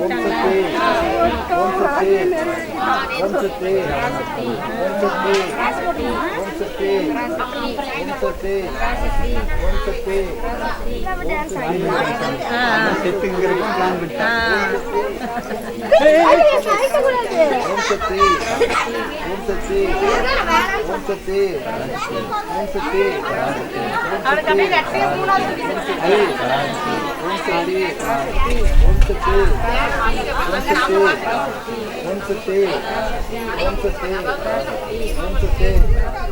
சொல்லிட்டாங்களா செத்துங்க சக்தி ஓம் சக்தி ஓம் சக்தி ஐ ஓம் சக்தி ஓம் சக்தி ஓம் சக்தி ஓம் சக்தி ஓம் சக்தி ஓம் சக்தி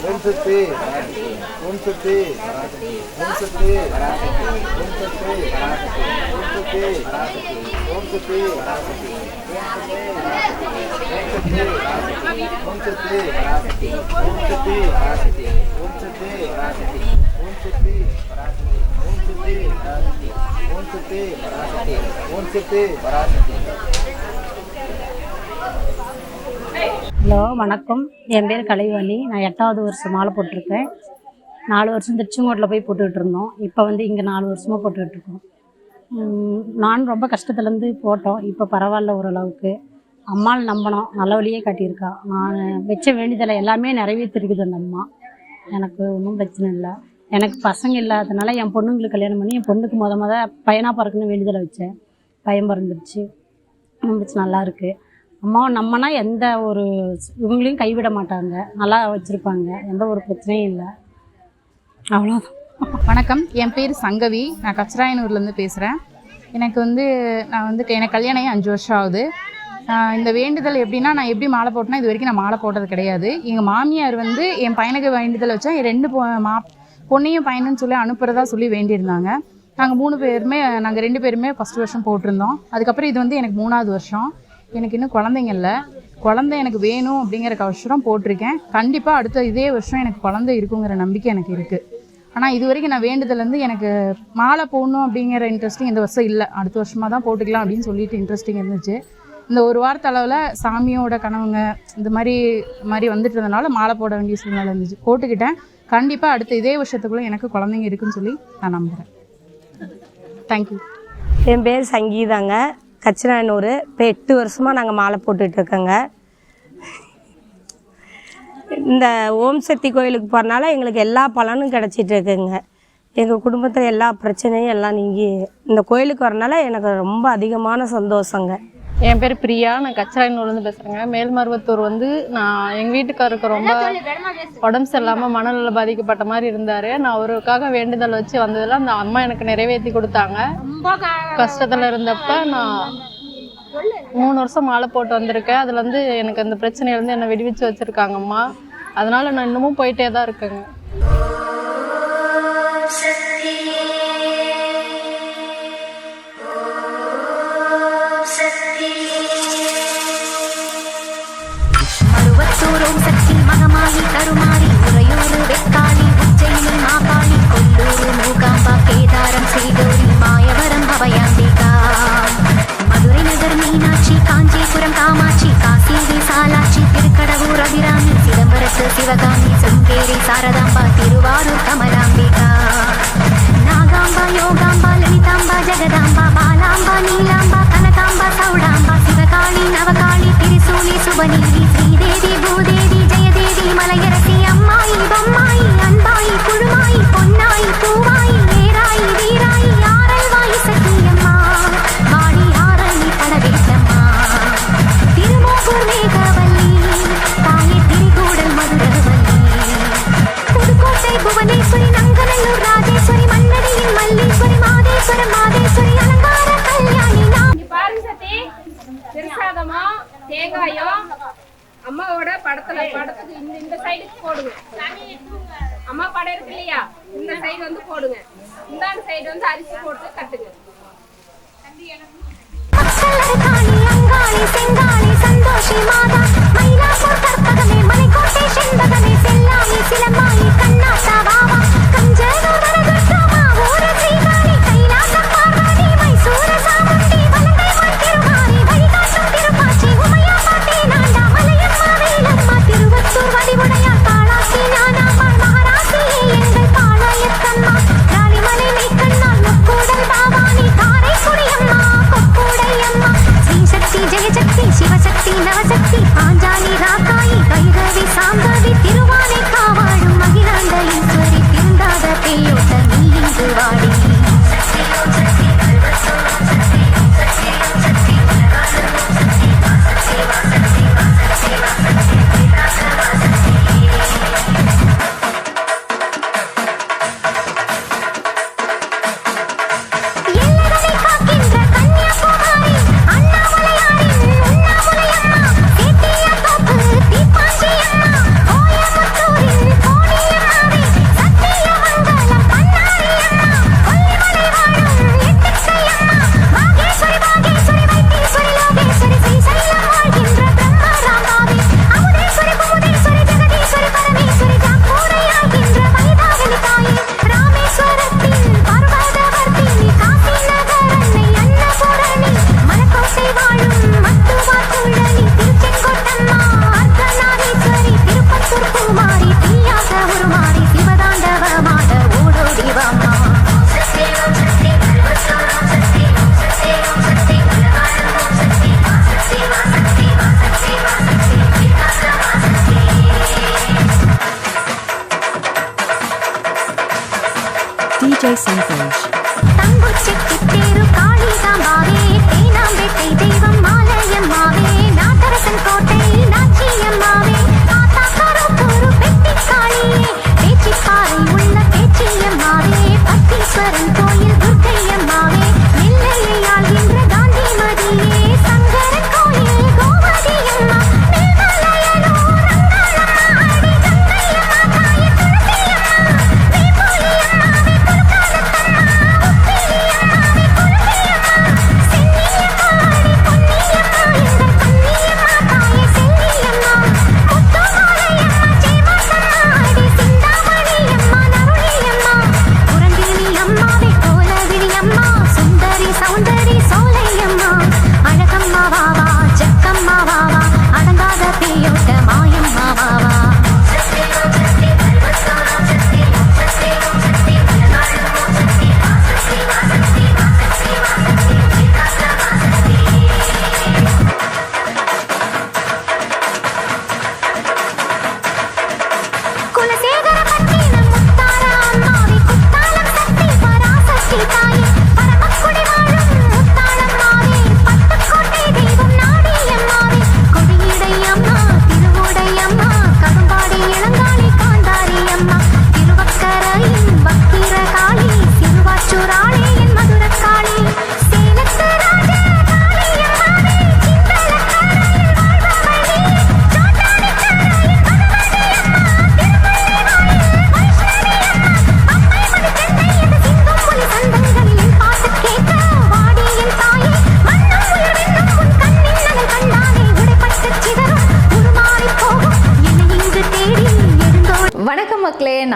ஒன்சத்தி ஒன்சத்தி ஒன்சத்தி ஒன்சத்தி ஒன்சத்தி ஒன்சத்தி ஒன்சத்தி ஒன்சத்தி ஒன்சத்தி ஒன்சத்தி ஒன்சத்தி ஒன்சத்தி ஒன்சத்தி ஒன்சத்தி ஹலோ வணக்கம். என் பேர் கலைவாணி. நான் எட்டாவது வருஷம் மாலை போட்டிருக்கேன். நாலு வருஷம் திருச்செங்கோட்டில் போய் போட்டுக்கிட்டு இருந்தோம். இப்போ வந்து இங்கே நாலு வருஷமாக போட்டுக்கிட்டு இருக்கோம். நான் ரொம்ப கஷ்டத்துலேருந்து போட்டோம். இப்போ பரவாயில்ல ஓரளவுக்கு. அம்மாள் நம்பினோம் நல்ல வழியே காட்டியிருக்கா. நான் வச்ச வேண்டியதில் எல்லாமே நிறைவேற்றிருக்குது அந்த அம்மா. எனக்கு ஒன்றும் பிரச்சனை இல்லை. எனக்கு பசங்க இல்லாததுனால என் பொண்ணுங்களுக்கு கல்யாணம் பண்ணி என் பொண்ணுக்கு மொதல் மொதல் பையனாக பிறக்கணும்னு வேண்டியதில் வச்சேன். பையன் பிறந்துருச்சு. ரொம்ப நல்லா இருக்குது அம்மா நம்மனா எந்த ஒரு இவங்களையும் கைவிட மாட்டாங்க. நல்லா வச்சுருப்பாங்க. எந்த ஒரு பிரச்சனையும் இல்லை. அவ்வளோதான் வணக்கம். என் பேர் சங்கவி. நான் கச்சராயனூர்லேருந்து பேசுகிறேன் எனக்கு வந்து நான் வந்து எனக்கு கல்யாணம் ஆகி அஞ்சு வருஷம் ஆகுது. இந்த வேண்டுதல் எப்படின்னா நான் எப்படி மாலை போட்டேன்னா இது வரைக்கும் நான் மாலை போட்டது கிடையாது. எங்கள் மாமியார் வந்து என் பையனுக்கு வேண்டுதல் வச்சா என் ரெண்டு பொ மா பொண்ணையும் பையனுன்னு சொல்லி அனுப்புறதா சொல்லி வேண்டியிருந்தாங்க. நாங்கள் மூணு பேருமே நாங்கள் ரெண்டு பேருமே ஃபஸ்ட் வருஷம் போட்டிருந்தோம். அதுக்கப்புறம் இது வந்து எனக்கு மூணாவது வருஷம். எனக்கு இன்னும் குழந்தைங்க இல்லை. குழந்தை எனக்கு வேணும் அப்படிங்கிற வருஷம் போட்டிருக்கேன். கண்டிப்பாக அடுத்த இதே வருஷம் எனக்கு குழந்தை இருக்குங்கிற நம்பிக்கை எனக்கு இருக்குது ஆனால் இது வரைக்கும் நான் வேண்டுதலேருந்து எனக்கு மாலை போடணும் அப்படிங்கிற இன்ட்ரெஸ்டிங் இந்த வருஷம் இல்லை. அடுத்த வருஷமாக தான் போட்டுக்கலாம் அப்படின்னு சொல்லிட்டு இன்ட்ரெஸ்டிங் இருந்துச்சு. இந்த ஒரு வாரத்து அளவில் சாமியோட கனவுங்க இந்த மாதிரி மாதிரி வந்துட்டு இருந்தனால மாலை போட வேண்டிய சூழ்நிலை இருந்துச்சு. போட்டுக்கிட்டேன். கண்டிப்பாக அடுத்த இதே வருஷத்துக்குள்ளே எனக்கு குழந்தைங்க இருக்குன்னு சொல்லி நான் நம்புகிறேன் தேங்க்யூ என் பேர் சங்கீதாங்க. கச்சிராயனூர் இப்போ எட்டு வருஷமாக நாங்கள் மாலை போட்டுட்டு இருக்கோங்க இந்த ஓம் சக்தி கோயிலுக்கு போகிறனால எங்களுக்கு எல்லா பலனும் கிடச்சிட்டு இருக்குங்க எங்கள் குடும்பத்தில் எல்லா பிரச்சனையும் எல்லாம் நீங்கி இந்த கோயிலுக்கு வரனால எனக்கு ரொம்ப அதிகமான சந்தோஷங்க. என் பேர் பிரியா. நான் கச்சராயனூர்லேருந்து பேசுகிறேங்க மேல்மருவத்தூர் வந்து நான் எங்கள் வீட்டுக்காருக்கு ரொம்ப உடம்பு சரியில்லாமல் மனநல பாதிக்கப்பட்ட மாதிரி இருந்தார். நான் அவருக்காக வேண்டுதல் வச்சு வந்ததில் அந்த அம்மா எனக்கு நிறைவேற்றி கொடுத்தாங்க. கஷ்டத்தில் இருந்தப்ப நான் மூணு வருஷம் மாலை போட்டு வந்திருக்கேன். அதில் வந்து எனக்கு அந்த பிரச்சனையிலேருந்து என்னை விடுவிச்சு வச்சுருக்காங்க அம்மா அதனால் நான் இன்னமும் போயிட்டே தான் இருக்கேங்க சூரோம் சக்தி மகமாயி தருமாறி உறையூறு வெக்காளி உச்சையிலும் மாபாளி கொல்லூரு மூகாம்பா கேதாரம் செய்தோரி மாயவரம் அபயாந்திகா மதுரை நகர் மீனாட்சி காஞ்சிபுரம் காமாட்சி காசி விசாலாட்சி திருக்கு பெருசாதமோ தேங்காயோ அம்மாவோட படத்துல படத்துக்கு இந்த இந்த சைடுக்கு போடுங்க. அம்மா படம் இருக்கு இல்லையா? இந்த சைடு வந்து போடுங்க. இந்த சைடு வந்து அரிசி போட்டு கட்டுங்க சந்தோஷி மாதா மயிலாசூர் கற்பகமே மலைக்கோட்டை செண்பகமே செல்லாமே சிலமாயி கண்ணாச శక్తి నా శక్తి